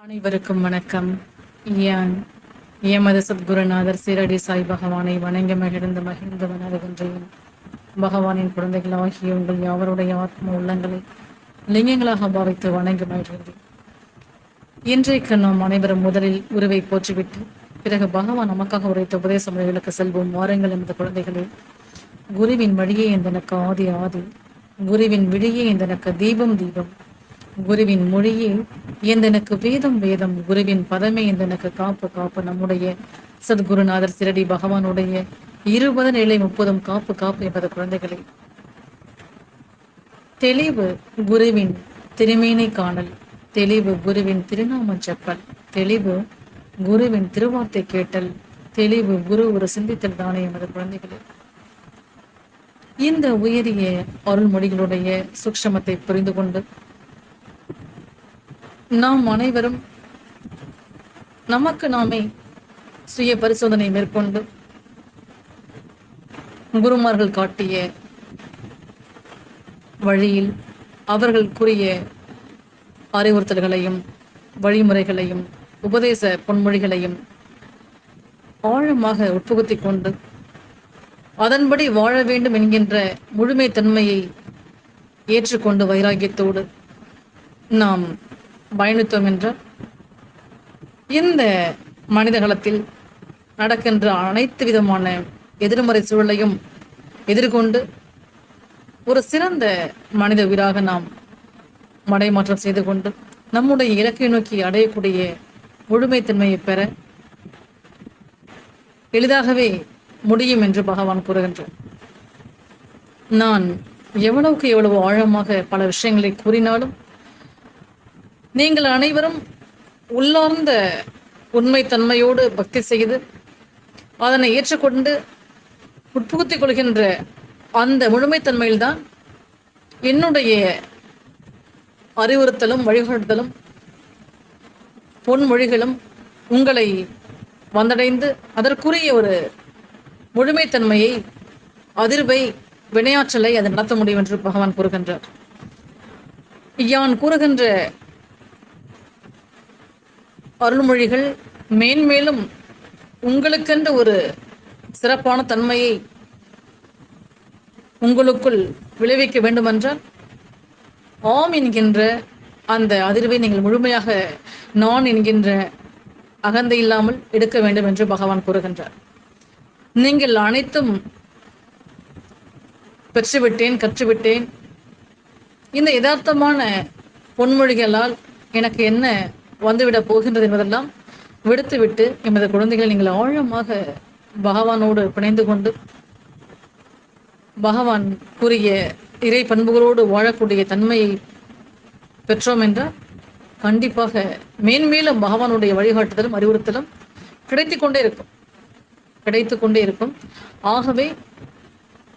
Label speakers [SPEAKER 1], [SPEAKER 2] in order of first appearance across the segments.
[SPEAKER 1] அனைவருக்கும் வணக்கம். யான் எமது சத்குருநாதர் சீரடி சாய் பகவானை வணங்கி மகிழ்ந்து மகிழ்ந்து வணங்குகின்றேன் பகவானின் குழந்தைகளாகிய உங்கள் யாவருடைய ஆத்ம உள்ளங்களை லிங்கங்களாக பாவித்து வணங்கி மகிழ்கின்றேன் இன்றைக்கு நாம் அனைவரும் முதலில் உருவை போற்றிவிட்டு பிறகு பகவான் நமக்காக உரைத்த உபதேச முறைகளுக்கு செல்வோம். வாருங்கள் எனது குழந்தைகளே. குருவின் வழியே எந்தனக்கு ஆதி ஆதி. குருவின் விழியே எந்தனக்கு தீபம் தீபம். குருவின் மொழியே எந்தனக்கு வேதம் வேதம். குருவின் பதமே எந்தனக்கு காப்பு காப்பு நம்முடைய. சத்குருநாதர் சிரடி பகவானுடைய இருபது நிலை முப்பதும் காப்பு காப்பு என்பது குழந்தைகளே. தெளிவு குருவின் திருமேனை காணல். தெளிவு குருவின் திருநாம செப்பல். தெளிவு குருவின் திருவார்த்தை கேட்டல் தெளிவு குரு ஒரு சிந்தித்தல் தானே எமது குழந்தைகளே. இந்த உயரிய அருள்மொழிகளுடைய சுக்ஷமத்தை புரிந்து கொண்டு நாம் அனைவரும் நமக்கு நாமே சுய பரிசோதனை மேற்கொண்டு குருமார்கள் காட்டிய வழியில் அவர்கள் கூறிய அறிவுறுத்தல்களையும் வழிமுறைகளையும் உபதேச பொன்மொழிகளையும் ஆழமாக உட்புகுத்தி கொண்டு அதன்படி வாழ வேண்டும் என்கின்ற முழுமை தன்மையை ஏற்றுக்கொண்டு வைராகியத்தோடு நாம் பயணித்தோம் என்றால் இந்த மனிதகலத்தில் நடக்கின்ற அனைத்து விதமான எதிர்மறை சூழலையும் எதிர்கொண்டு ஒரு சிறந்த மனித உயிராக நாம் மடைமாற்றம் செய்து கொண்டு நம்முடைய இலக்கை நோக்கி அடையக்கூடிய முழுமைத்தன்மையை பெற எளிதாகவே முடியும் என்று பகவான் கூறுகின்றார். நான் எவ்வளவுக்கு எவ்வளவு ஆழமாக பல விஷயங்களை கூறினாலும் நீங்கள் அனைவரும் உள்ளார்ந்த உண்மைத்தன்மையோடு பக்தி செய்து அதனை ஏற்றுக்கொண்டு உட்புகுத்திக் கொள்கின்ற அந்த முழுமைத்தன்மையில்தான் என்னுடைய அறிவுறுத்தலும் வழிகாட்டுதலும் பொன்மொழிகளும் உங்களை வந்தடைந்து அதற்குரிய ஒரு முழுமைத்தன்மையை அதிர்வை வினையாற்றலை அது நடத்த முடியும் என்று பகவான் கூறுகின்றார். யான் கூறுகின்ற அருள்மொழிகள் மேன்மேலும் உங்களுக்கென்று ஒரு சிறப்பான தன்மையை உங்களுக்குள் விளைவிக்க வேண்டுமென்றால் ஆம் என்கின்ற அந்த அதிர்வை நீங்கள் முழுமையாக நான் என்கின்ற அகந்தை இல்லாமல் எடுக்க வேண்டும் என்று பகவான் கூறுகின்றார். நீங்கள் அனைத்தும் பெற்றுவிட்டேன் கற்றுவிட்டேன். இந்த யதார்த்தமான பொன்மொழிகளால் எனக்கு என்ன வந்துவிடப் போகின்றது என்பதெல்லாம் விடுத்துவிட்டு எமது குழந்தைகளை நீங்கள் ஆழமாக பகவானோடு பிணைந்து கொண்டு பகவான் கூறிய இறை பண்புகளோடு வாழக்கூடிய தன்மையை பெற்றோம் என்றால் கண்டிப்பாக மேன்மேலும் பகவானுடைய வழிகாட்டுதலும் அறிவுறுத்தலும் கிடைத்து கொண்டே இருக்கும். கிடைத்து கொண்டே இருக்கும். ஆகவே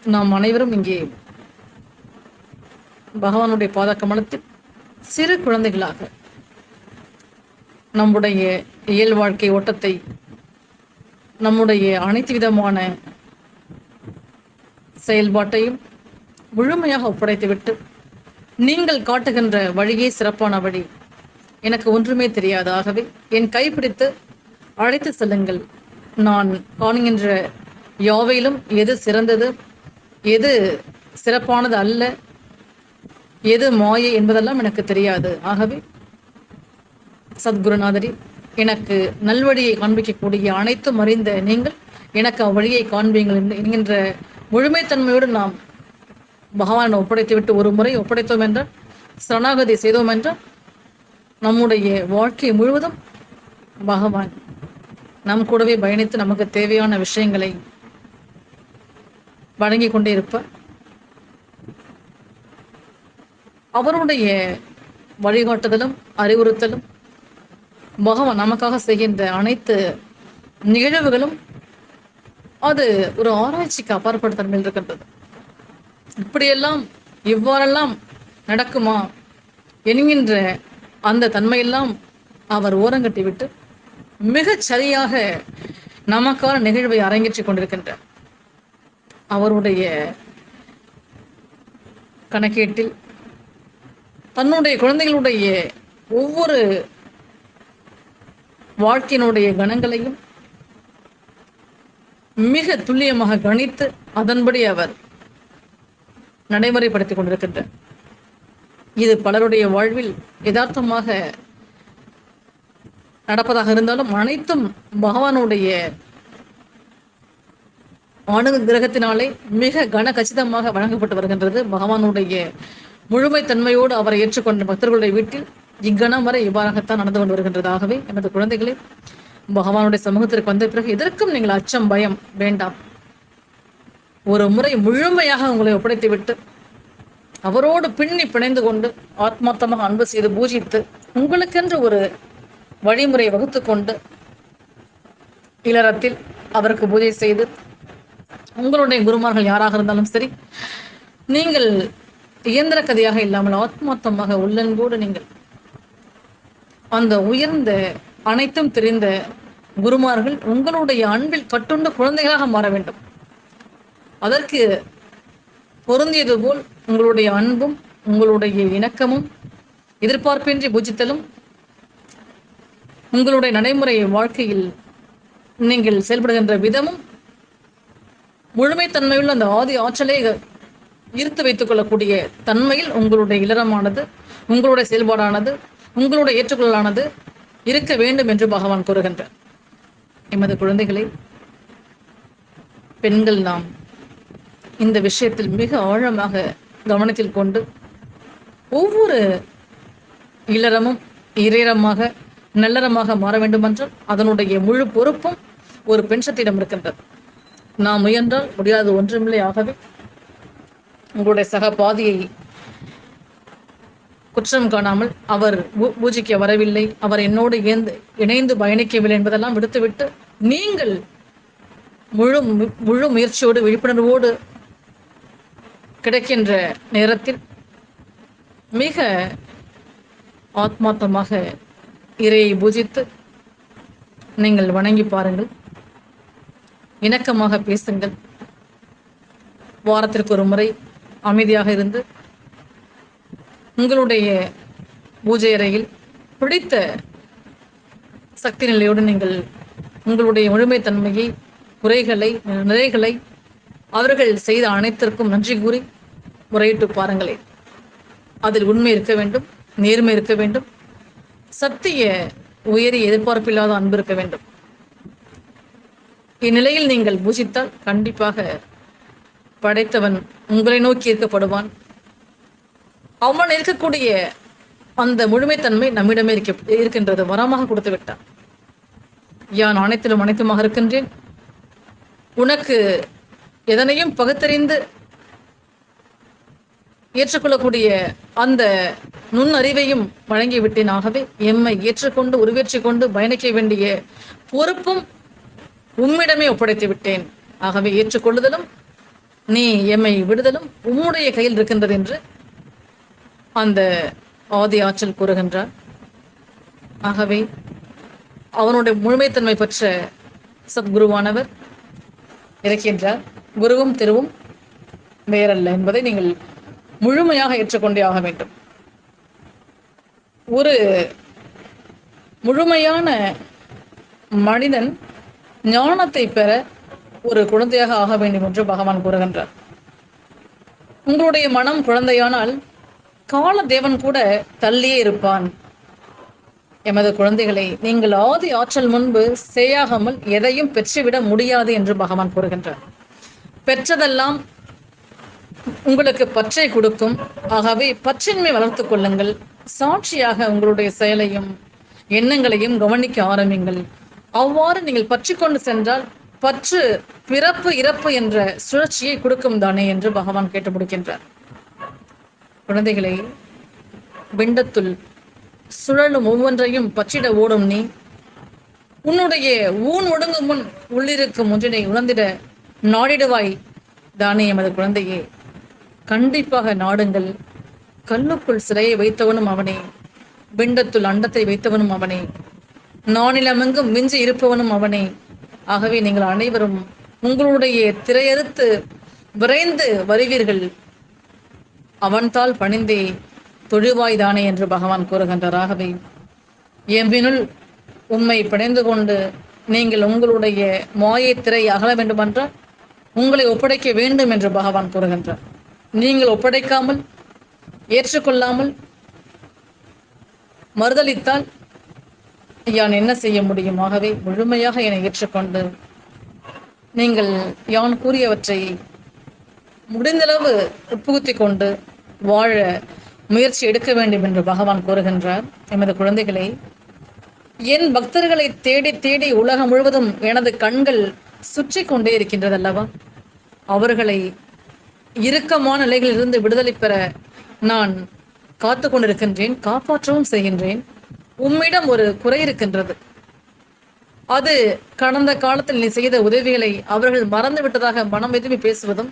[SPEAKER 1] நாம் அனைவரும் இங்கே பகவானுடைய பாத கமலத்தில் சிறு குழந்தைகளாக நம்முடைய இயல் வாழ்க்கை ஓட்டத்தை நம்முடைய அனைத்து விதமான செயல்பாட்டையும் முழுமையாக ஒப்படைத்துவிட்டு நீங்கள் காட்டுகின்ற வழியே சிறப்பான வழி. எனக்கு ஒன்றுமே தெரியாது. ஆகவே என் கைப்பிடித்து அழைத்து செல்லுங்கள். நான் காணுகின்ற யாவையிலும் எது சிறந்தது எது சிறப்பானது அல்ல எது மாயை என்பதெல்லாம் எனக்கு தெரியாது. ஆகவே சத்குருநாதரி எனக்கு நல்வழியை காண்பிக்கக்கூடிய அனைத்தும் அறிந்த நீங்கள் எனக்கு அவ்வழியை காண்பீங்கள் என்கின்ற முழுமைத்தன்மையோடு நாம் பகவான் ஒப்படைத்து விட்டு ஒரு முறை ஒப்படைத்தோம் என்றால் சரணாகதி செய்தோம் என்றால் நம்முடைய வாழ்க்கை முழுவதும் பகவான் நம் கூடவே பயணித்து நமக்கு தேவையான விஷயங்களை வழங்கி கொண்டே இருப்பார். அவருடைய வழிகாட்டுதலும் அறிவுறுத்தலும் பகவான் நமக்காக செய்கின்ற அனைத்து நிகழ்வுகளும் அது ஒரு ஆராய்ச்சிக்கு அப்பாற்பட்ட தன்மையில் இருக்கின்றது. இப்படியெல்லாம் இவ்வாறெல்லாம் நடக்குமா என்கின்ற அந்த தன்மையெல்லாம் அவர் ஓரங்கட்டி விட்டு மிகச் சரியாக நமக்கான நிகழ்வை அரங்கேற்றிக் கொண்டிருக்கின்றார். அவருடைய கணக்கீட்டில் தன்னுடைய குழந்தைகளுடைய ஒவ்வொரு வாழ்க்கையினுடைய கணங்களையும் மிக துல்லியமாக கணித்து அதன்படி அவர் நடைமுறைப்படுத்திக் கொண்டிருக்கின்றார் இது பலருடைய வாழ்வில் யதார்த்தமாக நடப்பதாக இருந்தாலும் அனைத்தும் பகவானுடைய அனுகிரகத்தினாலே மிக கன கச்சிதமாக வழங்கப்பட்டு வருகின்றது. பகவானுடைய முழுமை தன்மையோடு அவரை ஏற்றுக்கொண்ட பக்தர்களுடைய வீட்டில் இக்கணம் வரை இவ்வாறாகத்தான் நடந்து கொண்டு வருகின்றது. ஆகவே எனது குழந்தைகளை பகவானுடைய சமூகத்திற்கு வந்த பிறகு எதற்கும் நீங்கள் அச்சம் பயம் வேண்டாம். ஒரு முறை முழுமையாக உங்களை ஒப்படைத்து விட்டு அவரோடு பின்னி பிணைந்து கொண்டு ஆத்மார்த்தமாக அன்பு செய்து பூஜித்து உங்களுக்கென்று ஒரு வழிமுறை வகுத்து கொண்டு இளரத்தில் அவருக்கு பூஜை செய்து உங்களுடைய குருமார்கள் யாராக இருந்தாலும் சரி நீங்கள் இயந்திர கதையாக இல்லாமல் ஆத்மார்த்தமாக உள்ளன்போடு நீங்கள் அந்த உயர்ந்த அனைத்தும் தெரிந்த குருமார்கள் உங்களுடைய அன்பில் கட்டுண்ட குழந்தைகளாக மாற வேண்டும். அதற்கு பொருந்தியது போல் உங்களுடைய அன்பும் உங்களுடைய இணக்கமும் எதிர்பார்ப்பின்றி பூஜித்தலும் உங்களுடைய நடைமுறை வாழ்க்கையில் நீங்கள் செயல்படுகின்ற விதமும் முழுமைத்தன்மையுள்ள அந்த ஆதி ஆற்றலை ஈர்த்து வைத்துக் கொள்ளக்கூடிய தன்மையில் உங்களுடைய இளரமானது உங்களுடைய செயல்பாடானது உங்களுடைய ஏற்றுக்கொள்ளலானது இருக்க வேண்டும் என்று பகவான் கூறுகின்றார். எமது குழந்தைகளை பெண்கள் நாம் இந்த விஷயத்தில் மிக ஆழமாக கவனத்தில் கொண்டு ஒவ்வொரு இல்லறமும் இறைரமாக நல்லறமாக மாற வேண்டுமென்றால் அதனுடைய முழு பொறுப்பும் ஒரு பெண்சத்திடம் இருக்கின்றது. நாம் முயன்றால் முடியாது ஒன்றுமில்லை. ஆகவே உங்களுடைய சக பாதியை குற்றம் காணாமல் அவர் பூ- பூஜைக்கு வரவில்லை. அவர் என்னோடு இணைந்து இணைந்து பயணிக்கவில்லை என்பதெல்லாம் விடுத்துவிட்டு நீங்கள் முழு மு- முழு முயற்சியோடு விழிப்புணர்வோடு கிடைக்கின்ற நேரத்தில் மிக ஆத்மார்த்தமாக இறையை பூஜித்து நீங்கள் வணங்கி பாருங்கள். இணக்கமாக பேசுங்கள். வாரத்திற்கு ஒரு முறை அமைதியாக இருந்து உங்களுடைய பூஜை அறையில் பிடித்த சக்தி நிலையோடு நீங்கள் உங்களுடைய முழுமைத்தன்மையை குறைகளை நிறைகளை அவர்கள் செய்த அனைத்திற்கும் நன்றி கூறி முறையிட்டு பாருங்களேன். அதில் உண்மை இருக்க வேண்டும் நேர்மை இருக்க வேண்டும் சத்திய உயரிய எதிர்பார்ப்பில்லாத அன்பு இருக்க வேண்டும். இந்நிலையில் நீங்கள் பூஜித்தால் கண்டிப்பாக படைத்தவன் உங்களை நோக்கி ஈர்க்கப்படுவான் அவன் இருக்கக்கூடிய அந்த முழுமைத்தன்மை நம்மிடமே இருக்க இருக்கின்றது வரமாக கொடுத்து விட்டான். யான் அனைத்திலும் அனைத்துமாக இருக்கின்றேன்? உனக்கு எதனையும் பகுத்தறிந்து ஏற்றுக்கொள்ளக்கூடிய அந்த நுண்ணறிவையும் வழங்கிவிட்டேன் ஆகவே எம்மை ஏற்றுக்கொண்டு உருவேற்றி கொண்டு பயணிக்க வேண்டிய பொறுப்பும் உம்மிடமே ஒப்படைத்து விட்டேன். ஆகவே ஏற்றுக்கொள்ளுதலும் நீ எம்மை விடுதலும் உம்முடைய கையில் இருக்கின்றது என்று அந்த ஆதி ஆற்றல் கூறுகின்றார். ஆகவே அவனுடைய முழுமைத்தன்மை பெற்ற சத்குருவானவர் இருக்கின்றார் குருவும் திருவும் வேறல்ல என்பதை நீங்கள் முழுமையாக ஏற்றுக்கொண்டே ஆக வேண்டும். ஒரு முழுமையான மனிதன் ஞானத்தை பெற ஒரு குழந்தையாக ஆக வேண்டும் என்று பகவான் கூறுகின்றார். உங்களுடைய மனம் குழந்தையானால் கால தேவன் கூட தள்ளியே இருப்பான். எமது குழந்தைகளை நீங்கள் ஆதி ஆற்றல் முன்பு செய்யாகாமல் எதையும் பெற்றுவிட முடியாது என்று பகவான் கூறுகின்றார். பெற்றதெல்லாம் உங்களுக்கு பற்றை கொடுக்கும். ஆகவே பற்றின்மை வளர்த்துக் கொள்ளுங்கள். சாட்சியாக உங்களுடைய செயலையும் எண்ணங்களையும் கவனிக்க ஆரம்பிங்கள். அவ்வாறு நீங்கள் பற்றி கொண்டு சென்றால் பற்று பிறப்பு இறப்பு என்ற சுழற்சியை கொடுக்கும் தானே என்று பகவான் கேட்டு முடிக்கின்றார். குழந்தைகளை பிண்டத்துள் சுழலும் ஒவ்வொன்றையும் பற்றிட ஓடும் நீ. உன்னுடைய ஊன் ஒடுங்கும் முன் உள்ளிருக்கும் ஒன்றினை உணர்ந்திட நாடிடுவாய் தானே எமது குழந்தையே. கண்டிப்பாக நாடுங்கள். கல்லுக்குள் சிறையை வைத்தவனும் அவனே. பிண்டத்துள் அண்டத்தை வைத்தவனும் அவனே. நானிலமெங்கும் மிஞ்சி இருப்பவனும் அவனே. ஆகவே நீங்கள் அனைவரும் உங்களுடைய திரையறுத்து விரைந்து வருவீர்கள். அவன்தால் பணிந்தே தொழுவாய்தானே என்று பகவான் கூறுகின்றார். ஆகவே எம்பினுள் உம்மை பிணைந்து கொண்டு நீங்கள் உங்களுடைய மாயை திரை அகல வேண்டுமென்றால் உங்களை ஒப்படைக்க வேண்டும் என்று பகவான் கூறுகின்றார். நீங்கள் ஒப்படைக்காமல் ஏற்றுக்கொள்ளாமல் மறுதளித்தால் யான் என்ன செய்ய முடியும்? ஆகவே முழுமையாக என்னை ஏற்றுக்கொண்டு நீங்கள் யான் கூறியவற்றை முடிந்தளவு உட்புகுத்தி கொண்டு வாழ முயற்சி எடுக்க வேண்டும் என்று பகவான் கூறுகின்றார். எமது குழந்தைகளை என் பக்தர்களை தேடி தேடி உலகம் முழுவதும் எனது கண்கள் சுற்றி கொண்டே இருக்கின்றது அல்லவா அவர்களை இறுக்கமான நிலைகளிலிருந்து விடுதலை பெற நான் காத்து கொண்டிருக்கின்றேன் காப்பாற்றவும் செய்கின்றேன். உம்மிடம் ஒரு குறை இருக்கின்றது. அது கடந்த காலத்தில் நீ செய்த உதவிகளை அவர்கள் மறந்து விட்டதாக மனம் எதுவுமே பேசுவதும்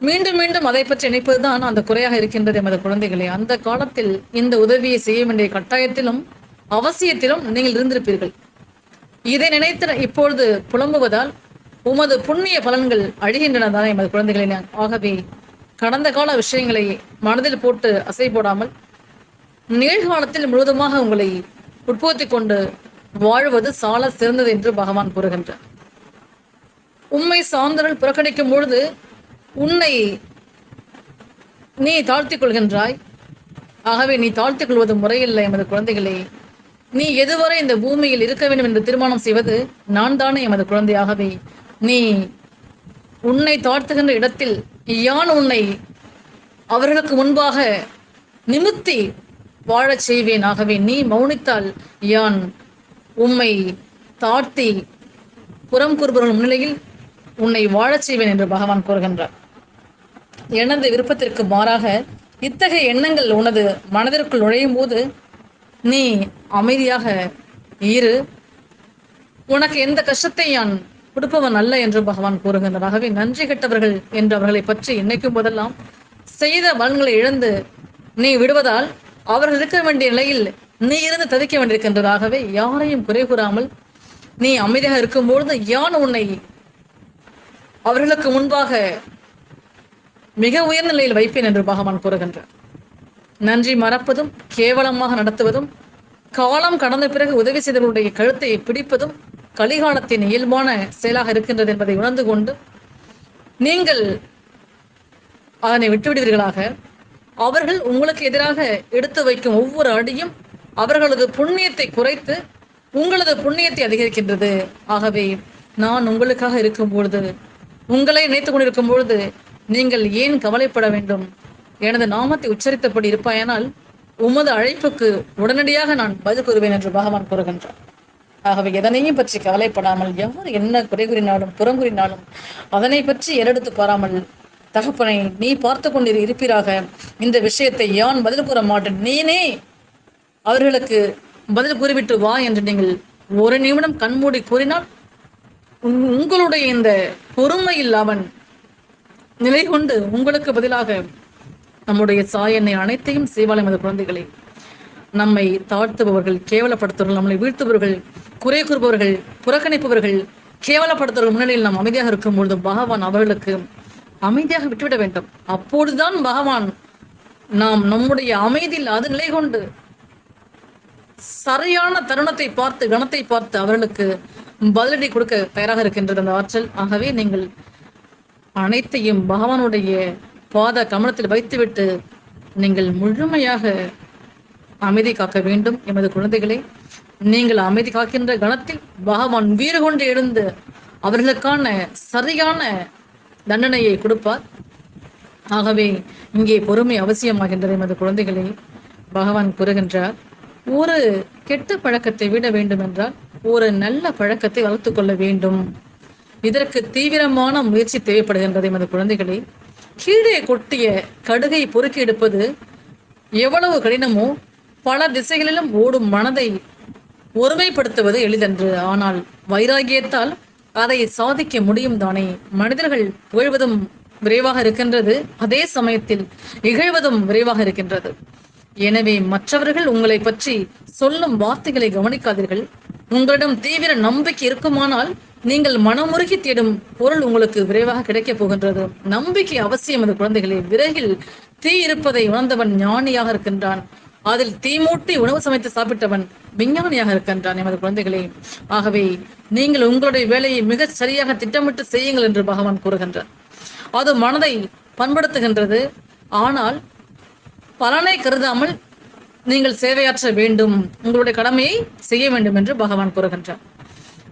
[SPEAKER 1] மீண்டும் மீண்டும் அதை பற்றி நினைப்பதுதான் அந்த குறையாக இருக்கின்றது எமது குழந்தைகளே. அந்த காலத்தில் இந்த உதவியை செய்ய வேண்டிய கட்டாயத்திலும் அவசியத்திலும் நீங்கள் இருந்திருப்பீர்கள். இதை நினைத்து இப்பொழுது புலம்புவதால் உமது புண்ணிய பலன்கள் அழிகின்றன தானே எமது குழந்தைகளை நான். ஆகவே கடந்த கால விஷயங்களை மனதில் போட்டு அசை போடாமல் நிகழ்காலத்தில் முழுவதுமாக உங்களை உட்புகுத்தி கொண்டு வாழ்வது சால சிறந்தது என்று பகவான் கூறுகின்றார். உண்மை சார்ந்தவர்கள் புறக்கணிக்கும் பொழுது உன்னை நீ தாழ்த்திக் கொள்கின்றாய். ஆகவே நீ தாழ்த்திக் கொள்வது முறையில்லை எமது குழந்தைகளை. நீ எதுவரை இந்த பூமியில் இருக்க வேண்டும் என்று தீர்மானம் செய்வது நான் தானே எமது குழந்தையாகவே. நீ உன்னை தாழ்த்துகின்ற இடத்தில் யான் உன்னை அவர்களுக்கு முன்பாக நிமித்தி வாழச் செய்வேன். ஆகவே நீ மௌனித்தால் யான் உம்மை தாழ்த்தி புறம் கூறுபவர்கள் முன்னிலையில் உன்னை வாழச் செய்வேன் என்று பகவான் கூறுகின்றார். எனது விருப்பத்திற்கு மாறாக இத்தகைய எண்ணங்கள் உனது மனதிற்குள் நுழையும் போது நீ அமைதியாக இரு. உனக்கு எந்த கஷ்டத்தை நான் கொடுப்பவன் அல்ல என்று பகவான் கூறுகின்றார் ஆகவே நன்றி கெட்டவர்கள் என்று அவர்களை பற்றி நினைக்கும் போதெல்லாம் செய்த பலன்களை இழந்து நீ விடுவதால் அவர்கள் இருக்க வேண்டிய நிலையில் நீ இருந்து தவிக்க வேண்டியிருக்கின்றதாகவே யாரையும் குறை கூறாமல் நீ அமைதியாக இருக்கும்பொழுது யான் உன்னை அவர்களுக்கு முன்பாக மிக உயர்ந்த நிலையில் வைப்பேன் என்று பகவான் கூறுகின்றார். நன்றி மறப்பதும் கேவலமாக நடத்துவதும் காலம் கடந்த பிறகு உதவி செய்தவர்களுடைய கழுத்தை பிடிப்பதும் கலிகாலத்தின் இயல்பான செயலாக இருக்கின்றது என்பதை உணர்ந்து கொண்டு நீங்கள் அதனை விட்டுவிடுவீர்களாக. அவர்கள் உங்களுக்கு எதிராக எடுத்து வைக்கும் ஒவ்வொரு அடியும் அவர்களது புண்ணியத்தை குறைத்து உங்களது புண்ணியத்தை அதிகரிக்கின்றது. ஆகவே நான் உங்களுக்காக இருக்கும் பொழுது உங்களை நினைத்துக் கொண்டிருக்கும் பொழுது நீங்கள் ஏன் கவலைப்பட வேண்டும்? எனது நாமத்தை உச்சரித்தபடி இருப்பாயானால் உமது அழைப்புக்கு உடனடியாக நான் பதில் கூறுவேன் என்று பகவான் கூறுகின்றார். ஆகவே எதனையும் பற்றி கவலைப்படாமல் யார் என்ன குறை கூறினாலும் புறம் கூறினாலும் அதனை பற்றி ஏறெடுத்து பாராமல் தகப்பனை நீ பார்த்து கொண்டிரு இருப்பீராக. இந்த விஷயத்தை யான் பதில் கூற மாட்டேன். நீனே அவர்களுக்கு பதில் கூறிவிட்டு வா என்று நீங்கள் ஒரு நிமிடம் கண்மூடி கூறினால் உங்- உங்களுடைய இந்த பொறுமையில் அவன் நிலை கொண்டு உங்களுக்கு பதிலாக நம்முடைய சாயனை அனைத்தையும் செய்வாளே எமது குழந்தைகளை. நம்மை தாழ்த்துபவர்கள் கேவலப்படுத்துவர்கள் நம்மளை வீழ்த்துபவர்கள் குறை கூறுபவர்கள் புறக்கணிப்பவர்கள் கேவலப்படுத்துவர்கள் முன்னிலையில் நாம் அமைதியாக இருக்கும் பொழுது பகவான் அவர்களுக்கு அமைதியாக விட்டுவிட வேண்டும். அப்பொழுதுதான் பகவான் நாம் நம்முடைய அமைதியில் அது நிலை கொண்டு சரியான தருணத்தை பார்த்து கணத்தை பார்த்து அவர்களுக்கு பதிலடி கொடுக்க தயாராக இருக்கின்றது அந்த ஆற்றல். ஆகவே நீங்கள் அனைத்தையும் பகவானுடைய பாத கமலத்தில் வைத்துவிட்டு நீங்கள் முழுமையாக அமைதி காக்க வேண்டும் எமது குழந்தைகளே. நீங்கள் அமைதி காக்கின்ற கணத்தில் பகவான் வீறு கொண்டு எழுந்து அவர்களுக்கான சரியான தண்டனையை கொடுப்பார். ஆகவே இங்கே பொறுமை அவசியமாகின்றது எமது குழந்தைகளே. பகவான் கூறுகின்றார் ஒரு கெட்ட பழக்கத்தை விட வேண்டும் என்றால் ஒரு நல்ல பழக்கத்தை வளர்த்து கொள்ள வேண்டும். இதற்கு தீவிரமான முயற்சி தேவைப்படுகின்றது எமது குழந்தைகளே. கீழே கொட்டிய கடுகை பொறுக்கி எடுப்பது எவ்வளவு கடினமோ பல திசைகளிலும் ஓடும் மனதை ஒருமைப்படுத்துவது எளிதன்று. ஆனால் வைராகியத்தால் அதை சாதிக்க முடியும் தானே? மனிதர்கள் புகழ்வதும் விரைவாக இருக்கின்றது அதே சமயத்தில் இகழ்வதும் விரைவாக இருக்கின்றது. எனவே மற்றவர்கள் உங்களை பற்றி சொல்லும் வார்த்தைகளை கவனிக்காதீர்கள். உங்களிடம் தீவிர நம்பிக்கை இருக்குமானால் நீங்கள் மனமுருகி தேடும் பொருள் உங்களுக்கு விரைவாக கிடைக்கப் போகின்றது. நம்பிக்கை அவசியம் அது குழந்தைகளே. விரைவில் தீ இருப்பதை உணர்ந்தவன் ஞானியாக இருக்கின்றான். அதில் தீமூட்டி உணவு சமைத்து சாப்பிட்டவன் விஞ்ஞானியாக இருக்கின்றான் எமது குழந்தைகளே. ஆகவே நீங்கள் உங்களுடைய வேலையை மிகச் சரியாக திட்டமிட்டு செய்யுங்கள் என்று பகவான் கூறுகின்றார். அது மனதை பண்படுத்துகின்றது. ஆனால் பலனை கருதாமல் நீங்கள் சேவையாற்ற வேண்டும். உங்களுடைய கடமையை செய்ய வேண்டும் என்று பகவான் கூறுகின்றார்.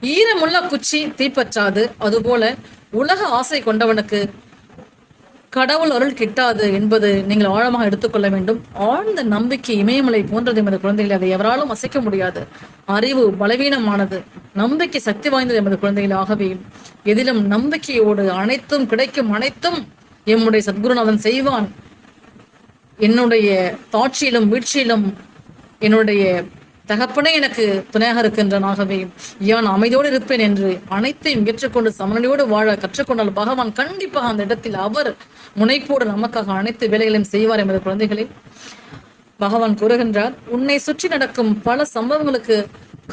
[SPEAKER 1] ஈரமுள்ள குச்சி தீப்பற்றாது. அதுபோல உலக ஆசை கொண்டவனுக்கு கடவுள் அருள் கிட்டாது என்பது நீங்கள் ஆழமாக எடுத்துக்கொள்ள வேண்டும். ஆழ்ந்த நம்பிக்கை இமயமலை போன்றது எமது குழந்தைகளை. அதை எவராலும் அசைக்க முடியாது. அறிவு பலவீனமானது. நம்பிக்கை சக்தி வாய்ந்தது எமது குழந்தைகள். ஆகவே எதிலும் நம்பிக்கையோடு அனைத்தும் கிடைக்கும் அனைத்தும் எம்முடைய சத்குருநாதன் செய்வான். என்னுடைய தாட்சியிலும் வீழ்ச்சியிலும் என்னுடைய தகப்பனே எனக்கு துணையாக இருக்கின்றனாகவே யான் அமைதியோடு இருப்பேன் என்று அனைத்தையும் ஏற்றுக்கொண்டு சமநிலையோடு வாழ கற்றுக்கொண்டால் பகவான் கண்டிப்பாக அந்த இடத்தில் அவர் முனைப்போடு நமக்காக அனைத்து வேலைகளையும் செய்வார் எமது குழந்தைகளே. பகவான் கூறுகின்றார் உன்னை சுற்றி நடக்கும் பல சம்பவங்களுக்கு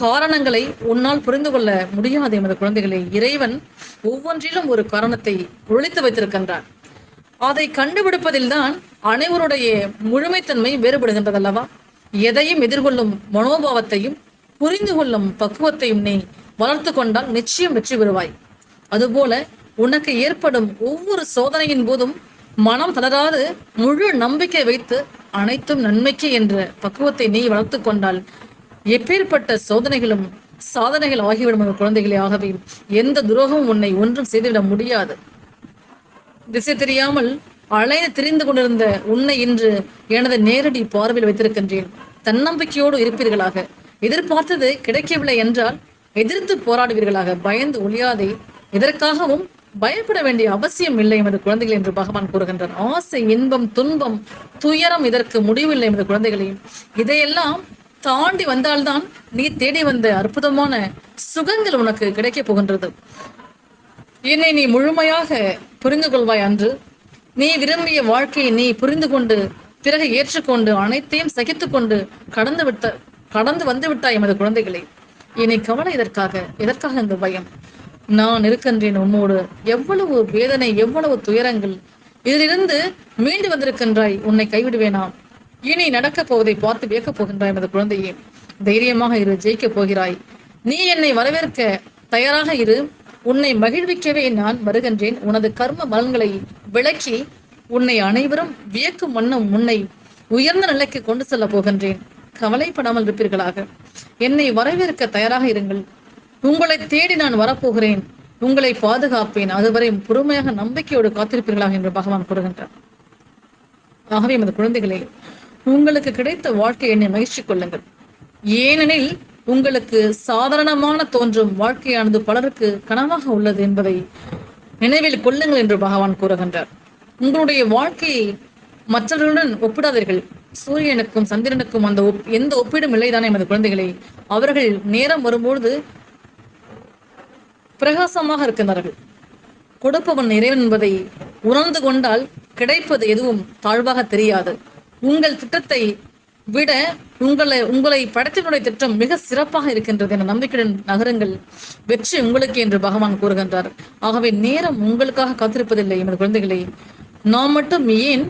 [SPEAKER 1] காரணங்களை உன்னால் புரிந்து கொள்ள முடியாது எமது குழந்தைகளே. இறைவன் ஒவ்வொன்றிலும் ஒரு காரணத்தை ஒழித்து வைத்திருக்கின்றார். அதை கண்டுபிடிப்பதில் தான் அனைவருடைய முழுமைத்தன்மை வேறுபடுகின்றது அல்லவா எதையும் எதிர்கொள்ளும் மனோபாவத்தையும் புரிந்து கொள்ளும் பக்குவத்தையும் நீ வளர்த்து கொண்டால் நிச்சயம் வெற்றி பெறுவாய். அதுபோல உனக்கு ஏற்படும் ஒவ்வொரு சோதனையின் போதும் மனம் தளராது முழு நம்பிக்கை வைத்து அனைத்தும் நன்மைக்கு என்ற பக்குவத்தை நீ வளர்த்து கொண்டால் எப்பேற்பட்ட சோதனைகளும் சாதனைகள் ஆகிவிடும் குழந்தைகளே ஆகவே எந்த துரோகமும் உன்னை ஒன்றும் செய்துவிட முடியாது. திசை தெரியாமல் அலைந்து திரிந்து கொண்டிருந்த உன்னை இன்று எனது நேரடி பார்வையில் வைத்திருக்கின்றேன். தன்னம்பிக்கையோடு இருப்பீர்களாக. எதிர்பார்த்தது கிடைக்கவில்லை என்றால் எதிர்த்து போராடுவீர்களாக. பயந்து ஒழியாதே. எதற்காகவும் பயப்பட வேண்டிய அவசியம் இல்லை எமது குழந்தைகள் என்று பகவான் கூறுகின்றார். ஆசை இன்பம் துன்பம் துயரம் இதற்கு முடிவில்லை எமது குழந்தைகளையும் இதையெல்லாம் தாண்டி வந்தால்தான் நீ தேடி வந்த அற்புதமான சுகங்கள் உனக்கு கிடைக்கப் போகின்றது. என்னை நீ முழுமையாக புரிந்து கொள்வாய் அன்று. நீ விரும்பிய வாழ்க்கையை நீ புரிந்து கொண்டு பிறகு ஏற்றுக்கொண்டு அனைத்தையும் சகித்துக் கொண்டு கடந்து விட்ட கடந்து வந்து விட்டாய் எமது குழந்தைகளை. இனி கவலை இதற்காக எதற்காக இந்த பயம்? நான் இருக்கின்றேன் உம்மோடு எவ்வளவு வேதனை எவ்வளவு துயரங்கள். இதிலிருந்து மீண்டு வந்திருக்கின்றாய் உன்னை கைவிடுவேனா? இனி நடக்கப் போவதை பார்த்து வியக்கப் போகின்றாய் எமது குழந்தையே. தைரியமாக இரு ஜெயிக்கப் போகிறாய். நீ என்னை வரவேற்க தயாராக இரு. உன்னை மகிழ்விக்கவே நான் வருகின்றேன். உனது கர்ம பலன்களை விளக்கி உன்னை அனைவரும் வியக்கும் வண்ணம் உன்னை உயர்ந்த நிலைக்கு கொண்டு செல்ல போகின்றேன். கவலைப்படாமல் இருப்பீர்களாக. என்னை வரவேற்க தயாராக இருங்கள். உங்களை தேடி நான் வரப்போகிறேன். உங்களை பாதுகாப்பேன். அதுவரை பொறுமையாக நம்பிக்கையோடு காத்திருப்பீர்களாக என்று பகவான் கூறுகின்றார். ஆகவே எமது குழந்தைகளே உங்களுக்கு கிடைத்த வாழ்க்கை என்னை மகிழ்ச்சி கொள்ளுங்கள். ஏனெனில் உங்களுக்கு சாதாரணமான தோன்றும் வாழ்க்கையானது பலருக்கு கனவாக உள்ளது என்பதை நினைவில் கொள்ளுங்கள் என்று பகவான் கூறுகின்றார். உங்களுடைய வாழ்க்கையை மற்றவர்களுடன் ஒப்பிடாதீர்கள். சூரியனுக்கும் சந்திரனுக்கும் அந்த ஒப்- எந்த ஒப்பீடும் இல்லைதானே எமது குழந்தைகளை. அவர்கள் நேரம் வரும்பொழுது பிரகாசமாக இருக்கின்றார்கள். கொடுப்பவன் இறைவன் என்பதை உணர்ந்து கொண்டால் கிடைப்பது எதுவும் தாழ்வாக தெரியாது. உங்கள் திட்டத்தை விட உங்களை உங்களை படத்தினுடைய திட்டம் மிக சிறப்பாக இருக்கின்றது என நம்பிக்கையுடன் நகரங்கள். வெற்றி உங்களுக்கு என்று பகவான் கூறுகின்றார். ஆகவே நேரம் உங்களுக்காக காத்திருப்பதில்லை எமது குழந்தைகளை. நாம் மட்டும் ஏன்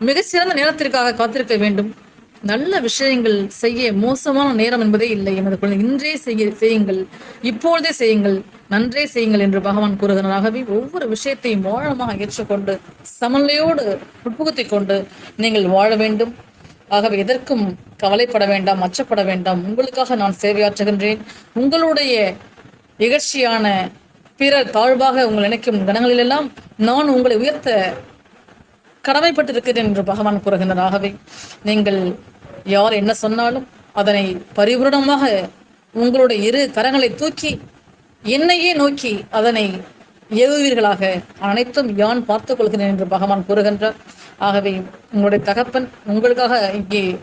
[SPEAKER 1] மிக சிறந்த நேரத்திற்காக காத்திருக்க வேண்டும்? நல்ல விஷயங்கள் செய்ய மோசமான நேரம் என்பதே இல்லை. எமது குழந்தை இன்றே செய்ய செய்யுங்கள். இப்பொழுதே செய்யுங்கள். நன்றே செய்யுங்கள் என்று பகவான் கூறுகிறாராகவே ஒவ்வொரு விஷயத்தையும் ஆழமாக ஏற்றுக்கொண்டு சமநிலையோடு உட்புகுத்திக் கொண்டு நீங்கள் வாழ வேண்டும். ஆகவே எதற்கும் கவலைப்பட வேண்டாம் அச்சப்பட வேண்டாம். உங்களுக்காக நான் சேவையாற்றுகின்றேன். உங்களுடைய நிகழ்ச்சியான பிறர் தாழ்வாக உங்கள் நினைக்கும் கணங்களிலெல்லாம் நான் உங்களை உயர்த்த கடமைப்பட்டிருக்கிறேன் என்று பகவான் கூறுகின்றார். ஆகவே நீங்கள் யார் என்ன சொன்னாலும் அதனை பரிபூரணமாக உங்களுடைய இரு கரங்களை தூக்கி என்னையே நோக்கி அதனை ஏவுவீர்களாக. அனைத்தும் யான் பார்த்துக் கொள்கிறேன் என்று பகவான் கூறுகின்றார். ஆகவே உங்களுடைய தகப்பன் உங்களுக்காக இங்கே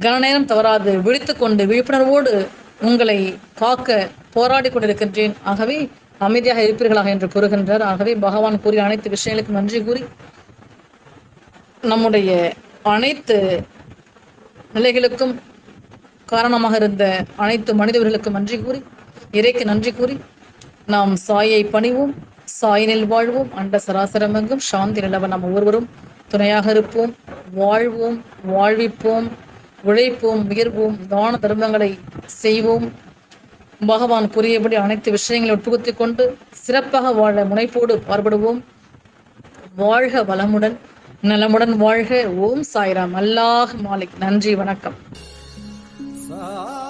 [SPEAKER 1] கனநேரம் தவறாது விழித்து கொண்டு விழிப்புணர்வோடு உங்களை காக்க போராடி கொண்டிருக்கின்றேன். ஆகவே அமைதியாக இருப்பீர்களாக என்று கூறுகின்றார். ஆகவே பகவான் கூறிய அனைத்து விஷயங்களுக்கும் நன்றி கூறி நம்முடைய அனைத்து நிலைகளுக்கும் காரணமாக இருந்த அனைத்து மனிதர்களுக்கும் நன்றி கூறி இறைக்கு நன்றி கூறி நாம் சாயை பணிவோம் சாயினில் வாழ்வோம் அண்ட சராசரமெங்கும் சாந்தி நிலவ நாம் ஒவ்வொருவரும் துணையாக இருப்போம் வாழ்வோம் வாழ்விப்போம் உழைப்போம் உயர்வோம் தான தர்மங்களை செய்வோம். பகவான் கூறியபடி அனைத்து விஷயங்களை புகுத்திக் கொண்டு சிறப்பாக வாழ முனைப்போடு பாடுபடுவோம். வாழ்க வளமுடன் நலமுடன் வாழ்க. ஓம் சாய்ராம். அல்லாஹ் மாலிக். நன்றி வணக்கம்.
[SPEAKER 2] சா